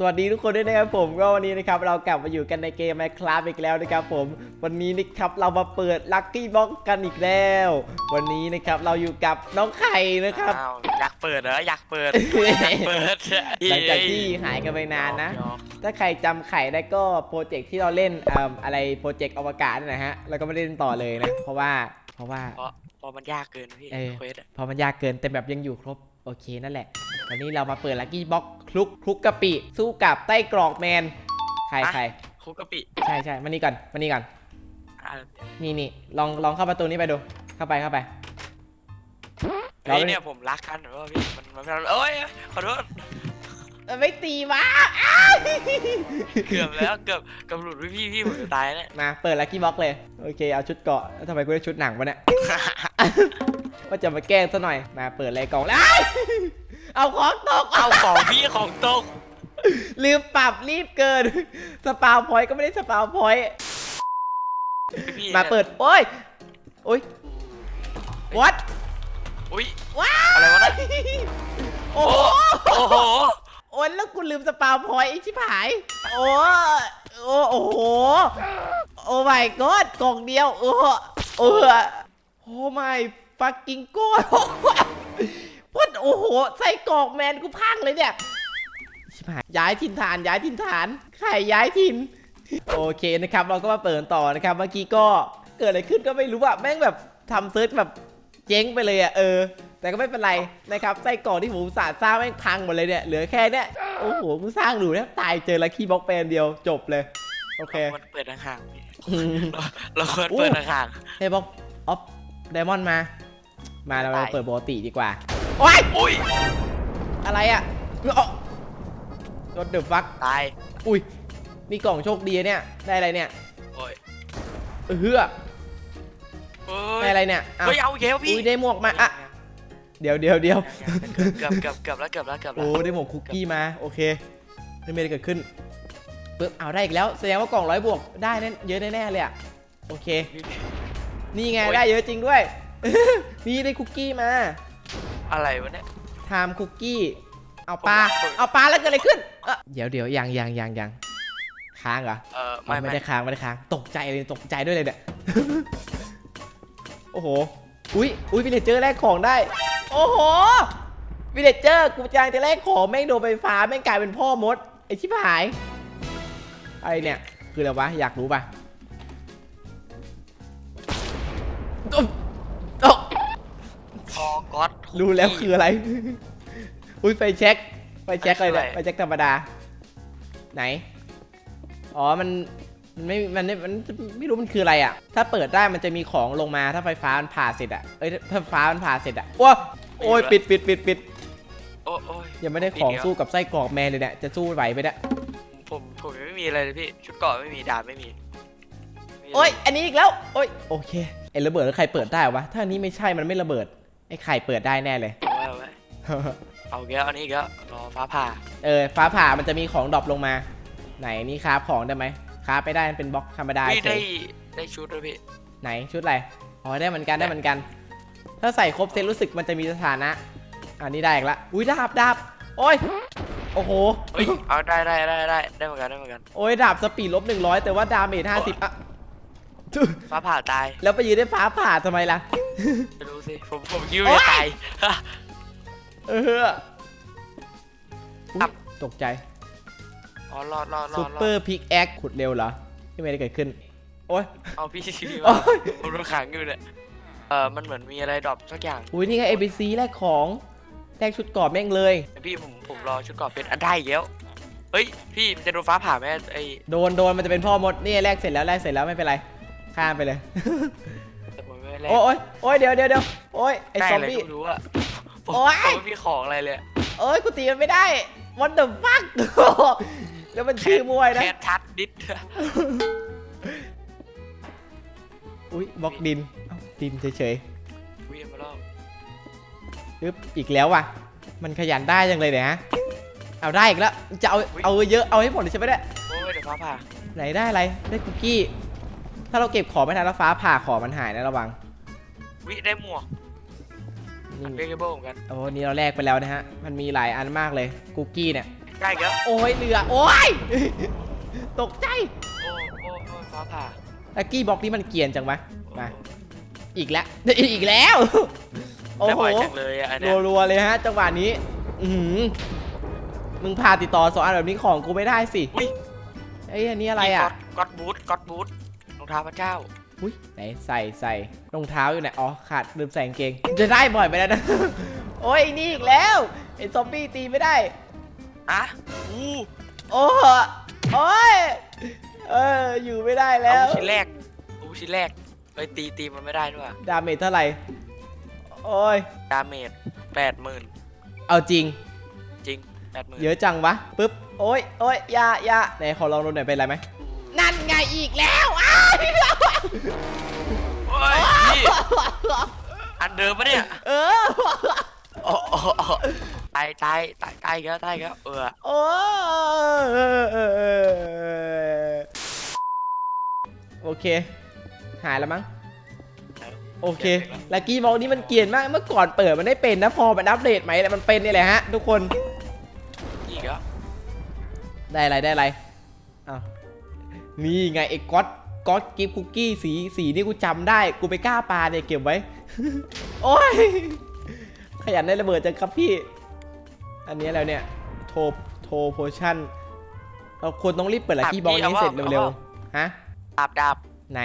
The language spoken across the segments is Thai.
สวัสดีทุกคนด้วยนะครับผมก็วันนี้นะครับเรากลับมาอยู่กันในเกม Minecraft อีกแล้วนะครับผมวันนี้นะครับเรามาเปิด Lucky Box กันอีกแล้ว วันนี้นะครับเราอยู่กับน้องไข่นะครับ อ้าวอยากเปิดเหรออยากเปิด อยากเปิดหลังจากที่หายกันไปนานนะหยอกถ้าใครจำไข่ได้ก็โปรเจกต์ที่เราเล่นเอิ่มอะไรโปรเจกต์อวกาศนั่นนะฮะแล้วก็ไม่ได้เล่นต่อเลยนะเพราะว่าเพราะว่า เพราะเพราะมันยากเกินพี่เออ เควสอะเพราะมันยากเกินแต่แบบยังอยู่ครบ โอเคนั่นแหละ วันนี้เรามาเปิด Lucky Box คลุกคลุกกะปิ สู้กับไต้กรอกแมน ใครใครคุกกะปิใช่ใช่มานี่ก่อนมานี่ก่อน อะนี่นี่ลองลองเข้าประตูนี้ไปดู เข้าไปเข้าไปเราเฮ้ยไม่เนี่ยผมรักกันหรือว่าพี่มันมันมันเอ้ยขอโทษเออไม่ตีวะเกือบแล้วเกือบเกือบหลุดพี่พี่พี่ผมจะตายเนี่ยมาเปิดลั c กี้บ็อกเลย โอเค เอาชุดเกาะแล้วทำไมกูได้ชุดหนังวะเนี่ย ว่าจะมาแกล้งซะหน่อย มาเปิดอะไรกล่องแล้ว เอาของตก เอาของพี่ของตก ลืมปรับรีบเกิน สปาวพอยต์ก็ไม่ได้สปาวพอยต์พี่มาเปิด โอ้ย โอ้ย what อุ้ยว้าอะไรวะนะโอ้โหโอ้โหโอ้ยแล้วกูลืมสปาวพอยต์ไอ้ชิบหาย โอ้โอ้โอ้โหโอ้ my god กล่องเดียว โอ้โอ้โอ้ my fucking god พุด โอ้โหใส่กรอกแมนกูพังเลยเนี่ยชิบหายย้ายถิ่นฐานย้ายถิ่นฐานไข่ย้ายถิ่นโอเคนะครับ เราก็มาเปิดต่อนะครับ เมื่อกี้ก็เกิดอะไรขึ้นก็ไม่รู้อะแม่งแบบทำเซิร์ชแบบเจ๊งไปเลยอะเออ แต่ก็ไม่เป็นไรนะครับไส้กรอกที่ผมอุตสาห์สร้างแม่งพังหมดเลยเนี่ยเหลือแค่เนี้ยโอ้โหกูสร้างหนูแทบตายเจอลัคกี้บ็อกแปนเดียวจบเลยโอเคมันเปิดห่างๆพี่อืมเราควรเปิดห่างเฮ้ยบ็อกออฟไดมอนด์มา มาเราได้เปิดปกติดีกว่า โอ้ยๆอุ้ยอะไรอะอ๋อรถเดือดฟักตายอุ้ยมีกล่องโชคดีเนี่ย ได้อะไรเนี่ยโอ้ยเออเฮือเฮ้ได้ยอะไรเนี่ยอ้าวเฮ้ยเอาอีกแล้วพี่อุ้ยได้หมวกมาอะเดี๋ยวเดี๋ยวเดี๋ยวเกือบเกือบเกือบแล้วเกือบแล้วเกือบแล้โอ้วได้หมวกคุกกี้มาโอเคไม่มีอะไรเกิดขึ้นปึ๊บเอาได้อีกแล้วแสดงว่ากล่องร้อยบวกได้แน่เยอะแน่ๆเลยอะโอเค นี่ไงโอ้ยได้เยอะจริงด้วย นี่ได้คุกกี้มา อะไรวะเนี่ย ไทม์คุกกี้เอาปลาผมเอาปลาแล้วเกิดอะไรขึ้นเอ้อเดี๋ยวเดี๋ยวยังยังยังยังค้างเหรอเอออ๋อไม่ไม่ไม่ได้ค้างไม่ได้ค้างตกใจเลยตกใจด้วยเลยเนี่ย โอ้โหอุ้ยอุ้ยวิลเลจเจอร์แลกของได้ โอ้โหวิลเลจเจอร์กูจางจะแลกของแม่งโดนไฟฟ้าแม่งกลายเป็นพ่อมดไอชิบหายอะไรเนี่ยคืออะไรวะอยากรู้ป่ะ พอก๊อตรู้แล้วคืออะไร อุ้ยไฟแช็คไฟแช็คอัอะไรนนี้คืออะไรเนี่ยไฟแช็คธรรมดา ไหน อ๋อ มันมันไม่ มันไม่มันไม่รู้มันคืออะไรอะ ถ้าเปิดได้มันจะมีของลงมาถ้าไฟฟ้ามันผ่าเสร็จอะ เอ้ย ถ้าไฟฟ้ามันผ่าเสร็จอะโอ้โอ้ยปิดปิดปิดปิดโอ้โอ้ยยังไม่ได้ของปิดแล้วสู้กับไส้กรอกแมนเลยเนี่ย จะสู้ไหวไปเนี่ยผมผมยังไม่มีอะไรเลยพี่ ชุดเกราะไม่มีดาบไม่มีไม่มีโอ้ย อันนี้อีกแล้ว โอ้ย โอเค ไอ้ระเบิดแล้วใครเปิดได้วะ ถ้าอันนี้ไม่ใช่มันไม่ระเบิด ไอ้ไข่เปิดได้แน่เลย เอาไว้เอาไว้เอาอีกแล้วอันนี้อีกแล้วรอฟ้าผ่าเออ ฟ้าผ่ามันจะมีของดรอปลงมา ไหนนี่คราฟของได้ไหมคราฟไปได้มันเป็นบล็อกธรรมดาพี่เฉได้ยได้ชุดด้วยพี่ ไหนชุดอะไร อ๋อได้เหมือนกันได้เหมือนกัน ถ้าใส่ครบเซตรู้สึกมันจะมีสถานะ อันนี้ได้อีกละ อุ้ยดาบดาบโอ้ย โอ้โห เฮ้ยเอาได้ได้ได้ได้ได้เหมือนกันได้เหมือนกัน โอ้ยดาบสปีดลบหนึ่งร้อยแต่ว่าดาเมจห้าสิบอะ ฟ้าผ่าตาย แล้วไปยืนได้ฟ้าผ่าทำไมล่ะ ไม่รู้สิ ผมผมคิดว่าจะตาย เอออุ๊ยครับ ตกใจอ๋อรอดรอดรซูอดรเปออดร์พิกแอคขุดเร็วเหรอที่ไม่ได้เกิดขึ้น โอ้ย เอาพี่พี่โอ้มายผมโดนขังอยู่เนี่ยเออมันเหมือนมีอะไรดรอปสักอย่างอุ้ยนี่ไง ABC แลกของแลกชุดเกรอบแม่งเลย พี่ผมผมรอชุดเกราะเป็นอันได้อีกแล้วเฮ้ยพี่มันจะโดนฟ้าผ่าไหมไอ้โดนโดนมันจะเป็นพ่อมดนี่แลกเสร็จแล้วแลกเสร็จแล้วไม่เป็นไรข้ามไปเลย แต่ผมไม่แลกโอ้ยโอ้ยเดี๋ยวเดี๋ยวเดี๋ยวโอ้ยไอ้ได้ซอมอะไรบี้ก็ไม่รู้อะผมโอ๊ย ผมไม่มีของอะไรเลยโอ้ยกูตีมันไม่ได้ what the fuck แล้วมันชื่อมวยนะ แคททัดดิสอุ้ยบล็อกดินเอ้าดินเฉยวิ่งมาแล้วๆปึ๊บอีกแล้วว่ะ มันขยันได้จังเลยเนี่ยฮะ เอาได้อีกแล้ว จะเอาเอาเยอะเอาให้หมดเลยใช่ไหมเนี่ย โอ้ยเดี๋ยวฟ้าผ่าไหนได้อะไร ได้คุกกี้ ถ้าเราเก็บของไม่ทันแล้วฟ้าผ่าของมันหายนะระวัง วิได้หมวกนี่อันเบรกเบิลเหมือนกันโอ้นี่เราแลกไปแล้วนะฮะ มันมีหลายอันมากเลยคุกกี้เนี่ย ใกล้แล้วโอ้ยเรือ โอ้ย ตกใจโอ้โอ้โอ้ฟ้าผ่าลักกี้บ็อกนี่มันเกรียนจังวะมา อีกแล้ว อีกแล้ว โอ้ได้โห บ่อยจังเลยอะอันเนี้ยรัวๆเลยฮะ จังหวะนี้ อือหือมึงพาติดต่อสองอันแบบนี้ของกูไม่ได้สิ อุ้ยไอ้ยอันนี้อะไรอะ ก็อดบูทก็อดบูทรองเท้าพระเจ้า อุ้ยไหนใส่ใส่รองเท้าอยู่ไหนอ๋อขาดลืมใส่กางเกง จะได้บ่อยไปแล้วนะ โอ้ยไอ้นี่อีกแล้วไอ้ซอมบี้ตีไม่ได้อะอู้โอ้โอ้ยเอออยู่ไม่ได้เอาแล้วชิ้นแรกเอาชิ้นแรกเฮ้ยตีตีมันไม่ได้ด้วยดาเมจเท่าไหร่ โอ้ย ดาเมจแปดหมื่นเอาจริง จริงแปดหมื่นเยอะจังวะปึ๊บโอ้ยโอ้ยอยาอยาไหนขอลองดูหน่อยเป็นไรไหมนั่นไงอีกแล้วอ้าว โอ้ยพี่อันเดิมปะเนี่ยเออ โอ้โอ้โอ้ตายตายตายตายอีกแล้วตายอีกแล้วเออโอ้โอเค หายแล้วมั้ง โอเคลักกี้บอกนี่มันเกรียนมาก เมื่อก่อนเปิดมันได้เป็นนะ พอมันอัปเดตใหม่แล้วมันเป็นนี่แหละฮะ ทุกคน อีกแล้วได้อะไรได้อะไร อ้าว นี่ไงไอ้ก๊อต ก๊อตกิฟคุกกี้สีสีนี่กูจำได้ กูไปกล้าปลาเนี่ยเก็บไว้ โอ้ย ขยันได้ระเบิดจังครับพี่ อันนี้แล้วเนี่ย โทโทโพชั่น เราควรต้องรีบเปิดลักกี้บอลนี้ให้เสร็จเร็วๆ ฮะ ดาบดาบไหน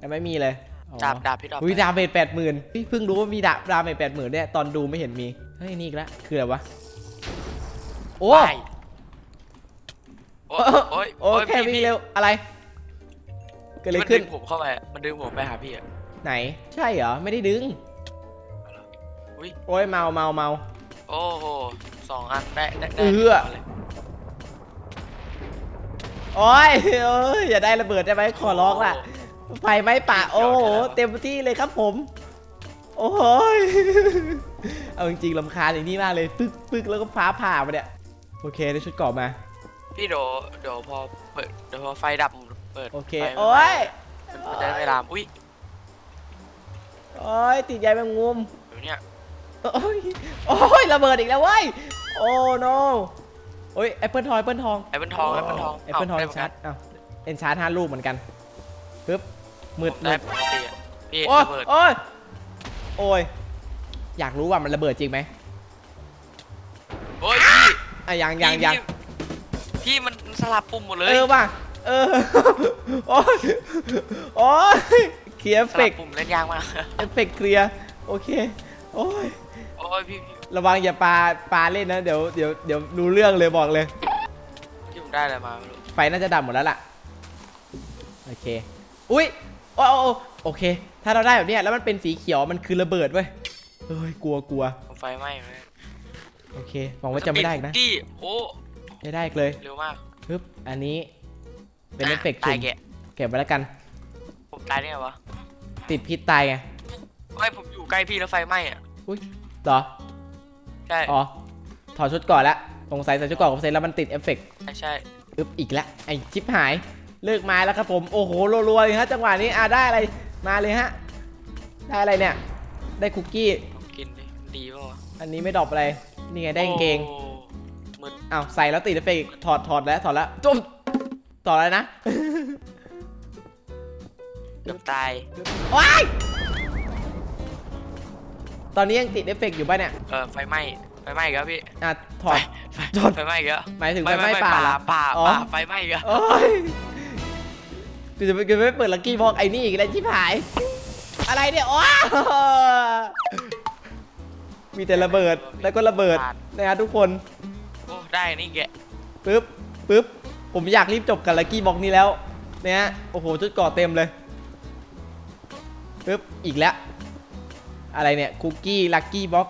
ยังไม่มีเลยอ๋อดาบดาบพี่ดาบอุ้ยดาเมจแปดหมื่นเพิ่งรู้ว่ามีดาดาเมจแปดหมื่นเนี่ยตอนดูไม่เห็นมี เฮ้ยนี่อีกแล้วคืออะไรวะ โอ้ไปโอ้ยโอ้ยโอ้แค่พี่วิ่งพี่เร็วอะไร เกิดอะไรมันขึ้ดึนงผมเข้าไปอะมันดึงผมไปหาพี่อะไหน ใช่เหรอ ไม่ได้ดึงอุ้ยโอ้ยเมาเมาเมา โอ้โหสองอันได้ได้เอได้อเลยโอ้ยเอ้ยอย่าได้ระเบิดได้ไหมขอร้องล่ะ ไฟไหม้ป่าโอ้โหเต็มที่เลยครับผม โอ้ย เอาจริงๆลำคาญอย่างนี้มากเลย ปึ๊กปึ๊กแล้วก็ฟ้าผ่ามาเนี่ย โอเคได้ชุดเกราะมา พี่เดี๋ยวเดี๋ยวพอเปิดเดี๋ยวพอไฟดับผม เปิดโอเคไฟมันโอ้ยมันจะได้ไม่ลามอุ้ยโอ้ยติดใยแมงมุมเดี๋ยวเนี้ยโอ้ยโอ้ยระเบิดอีกแล้วเว้ยโอ้ no โอ้ยแอปเปิลทองแอปเปิลทองไอ้เป็นทองไอ้เป็นทองแอปเปิลทองาเอ็นชาร์จอ้าวเอ็นชาร์จห้าลูกเหมือนกันปึ๊บมืดผมมืได้ดปกติอะพี่โอ้ยระเบิดโอ้ยโอ้ยอยากรู้ว่ามันระเบิดจริงไหมโอ้ยพี่อะยังยังยังพี่พี่มันสลับปุ่มหมดเลยเออว่ะ เออ โอ้ยโอ้ยเคลียร์เอฟสเฟลักบปุ่มเล่นยากมาก เอฟเฟกเคลียร์ โอเค โอ้ย โอ้ยพี่พี่ระวังอย่าปาปาเล่นนะ เดี๋ยวเดี๋ยวเดี๋ยวรู้เรื่องเลยบอกเลย พี่ผมได้อะไรมาไม่รู้ไฟน่าจะดับหมดแล้วล่ะ โอเค อุ้ยโอ้โอ้โอ้โอเค ถ้าเราได้แบบเนี้ยแล้วมันเป็นสีเขียวมันคือระเบิดเว้ยเฮ้ยกลัวกลัวผมไฟไหม้เลยโอเคหวังว่าจะไม่ได้อีกนะ สปีคุกกี้โอ้ไม่ได้อีกเลยเร็วมาก ปึ๊บอันนี้ เป็นเอฟเฟกต์ตาสุ่ยมแกะเก็บไว้แล้วกัน ผมตายได้ไงวะติดพิษตายไงไม่ผมอยู่ใกล้พี่แล้วไฟไหม้อะอุ้ยเหรอ ใช่อ๋อ ถอดชุดก่อนละสงสัยใส่ชุดก่อนของเซนแล้วมันติดเอฟเฟกต์ใช่ใช่อึ๊บอีกแล้วไอชิปหาย เลิกไม้แล้วครับผม โอ้โหรัวๆเลยฮะจังหวะนี้อะได้อะไร มาเลยฮะ ได้อะไรเนี่ย ได้คุกกี้ ผมกินดิดีป่าวะอันนี้ไม่ดรอปอะไร นี่ไงได้กางเกง โอ้มึนอ้าวใส่แล้วติดเอฟเฟกต์ถอดถอดแล้วถอดแล้วจุ๊บ ต่อแล้วนะเกือบตาย ว้ายตอนนี้ยังติดเอฟเฟกต์อยู่ป่ะเนี่ย เออไฟไหม้ไฟไหม้อีกแล้วพี่อะ ถอด ไฟถอดไฟไหม้อีกแล้วหมายถึงไฟไหม้ป่าเหรอป่าอ๋อ ป่าไฟไหม้อีกแล้วโอ้ยกูจะไปกูจะไม่เปิดลักกี้บอกไอ้นี่อีกแล้วชิบหาย อะไรเนี่ยโอ้มีแต่ระเบิดแล้วก็ระเบิดนะครับทุกคน โอ้ได้นี่แกะปึ๊บปึ๊บ ผมอยากรีบจบกับลักกี้บ็อกนี้แล้วเนี่ยฮะโอ้โหชุดก่อเต็มเลยปึ๊บอีกแล้ว อะไรเนี่ยคุกกี้ลักกี้บ็อก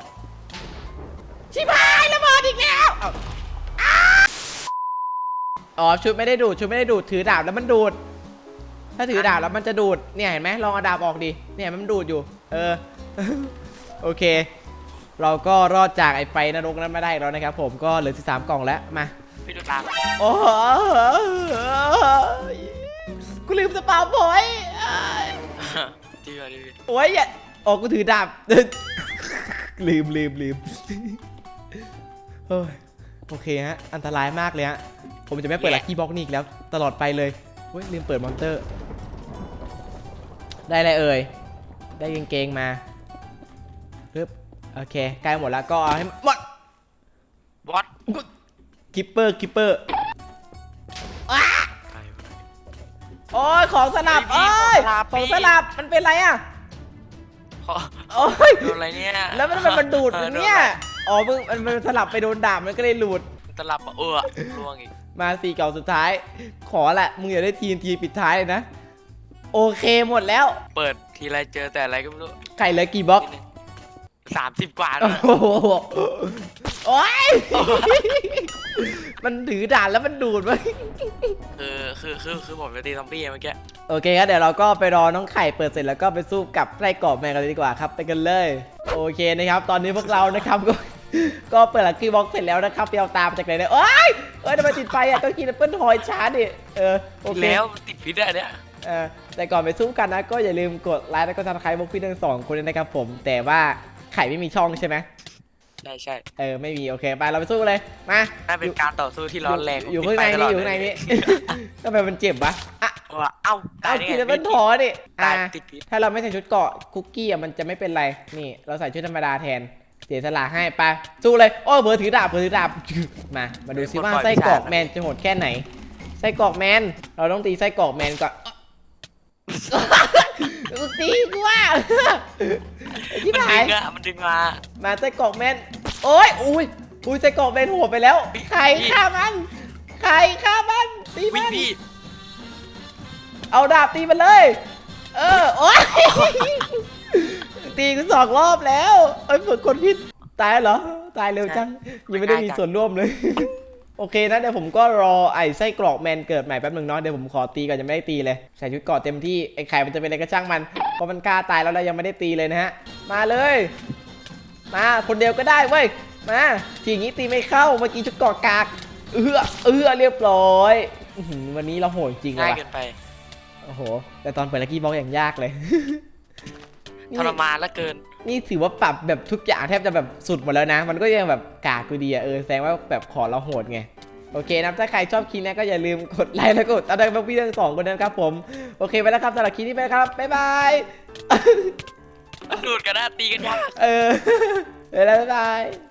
ชิบายระเบิดอีกแล้วอ๋อชุดไม่ได้ดูดชุดไม่ได้ดูดถือดาบแล้วมันดูด ถ้าถือดาบแล้วมันจะดูดเนี่ยเห็นไหมลองเอาดาบออกดิเนี่ยมันดูดอยู่ เออโอเค เราก็รอดจากไอ้ไฟนรกนั้นไม่ได้แล้วนะครับผมก็เหลือ13กล่องแล้วมา พี่ดูตามโอ้โหกูลืมสปาวพอยต์ดีกว่าดีกว่าโอ้ยอย่าโอ้กูถือดาบ ลืมลืมลืมโอ้ยโอเคฮะ อันตรายมากเลยฮะ ผมจะไม่เปิดลักกี้บ็อกนี่อีกแล้ว ตลอดไปเลยเฮ้ยลืมเปิดมอนเตอร์ ได้อะไรเอ่ย ได้กางเกงมาปึ๊บโอเคใกล้หมดแล้วก็เอาให้หมดวอต คิปเปอร์คิปเปอร์โอ้ยของสลับเฮ้โอ้ยยพี่ขขอองงสสลัลับบมันเป็นไรอะขอโอ้ยโดนอะไรเนี่ยแล้วมันมันดูดออเนี่ยโดอ๋อมึงมันมันสลับไปโดนดาบมันก็เลยหลุดนตลับเออล่วงอีกมาสี่เก่าสุดท้าย ขอแหละมึงอย่าได้ทีนทีปิดท้ายเลยนะโอเคหมดแล้ว เปิดทีไรเจอแต่อะไรก็ไม่รู้ไข่เหลือกี่บล็อกสามสิบกว่าโอ้แล้วโห โอ้ย มันถือด่านแล้วมันดูดไปคือคือคือคือผมจะตีซอมบี้เมื่อกี้โอเคครับเดี๋ยวเราก็ไปรอน้องไข่เปิดเสร็จแล้วก็ไปสู้กับไส้กรอบแมนกันเลยดีกว่าครับไปกันเลย โอเคนะครับ ตอนนี้พวกเรานะครับก็ ก็เปิดลักกี้บ็อกเสร็จแล้วนะครับเปียวตามจากไหนเนี่ยโอ้ยเอ้ยทำไมติดไฟอะต้องกินแอปเปิลทอยช้าดิเออโอเค แล้วติดพิษอะเนี่ย เออแต่ก่อนไปสู้กันนะก็อย่าลืมกดไลค์แล้วก็ซับสไครต์พวกพี่ทั้งสองคนด้วยนะครับผม แต่ว่าไข่ไม่มีช่องใช่ไหม ใช่ใช่เออไม่มีโอเคไปเราไปสู้กันเลยมาน่าเป็นการต่อสู้ที่ร้อนแรงอยู่ผมข้างในปิดไฟตลนี่ดอยู่ข้างในนี่ทำไมมันเจ็บวะอะว่าเอ้าตาเอายได้กินไงแล้วมันถอดิตาอะยติดพิษถ้าเราไม่ใส่ชุดเกราะคุกกี้อะมันจะไม่เป็นไรนี่ เราใส่ชุดธรรมดาแทนเสียสละให้ไปสู้เลยโอ้เบอร์ถือดาบเบอร์ถือดาบมามาดูซิว่าไส้กรอกแมนจะโหดแค่ไหนไส้กรอกแมน เราต้องตีไส้กรอกแมนก่อนมึงตีกูว่าไอ้ ที่มันหาดึยงอะมันดึงมา มาไส้กรอกแมนโอ้ยอุ้ยอุ้ยไส้กรอกแมนโหดไปแล้วใครพี่ฆ่ามันใครฆ่ามันตีวิมันพี่เอาดาบตีมันเลย เออโอ้ยตีกูสองรอบแล้วเอ้ยเผื่อคนพิษตายเหรอตายเร็วจังยังไม่ได้มีส่วนร่วมเลย โอเคนะ เดี๋ยวผมก็รอไอ้ไส้กรอกแมนเกิดใหม่แป๊บหนึ่งเนาะเดี๋ยวผมขอตีก่อนยังไม่ได้ตีเลย ใส่ชุดเกราะเต็มที่ไอ้ไข่มันจะเป็นอะไรก็ช่างมันเพราะมันกล้าตายแล้วเรายังไม่ได้ตีเลยนะฮะมาเลย มาคนเดียวก็ได้เว้ยมาทีอย่างนี้ตีไม่เข้าเมื่อกี้ชุดเกราะกากเอื้อเอื้อเรียบร้อยอื้อหือวันนี้เราโหดจริงเลง่ายยเกิว่ะนไปโอ้โหแต่ตอนเปิดลักกี้บ็อกอย่างยากเลยนี่ ทรมานเหลือเกิน นี่ถือว่าปรับแบบทุกอย่างแทบจะแบบสุดหมดแล้วนะ มันก็ยังแบบกากกูดีอะเออแสดงว่าแบบขอเราโหดไงโอเคนะครับถ้าใครชอบคลิปนี้ก็อย่าลืมกดไลค์แล้วก็กดติดตามพวกพี่ทั้งสองคนนะครับผม โอเคไปแล้วครับสำหรับคลิปนี้ไปแล้วครับ บ๊ายบายมันดูดกันนะตีกันยากเออไปแล้วบ๊ายบาย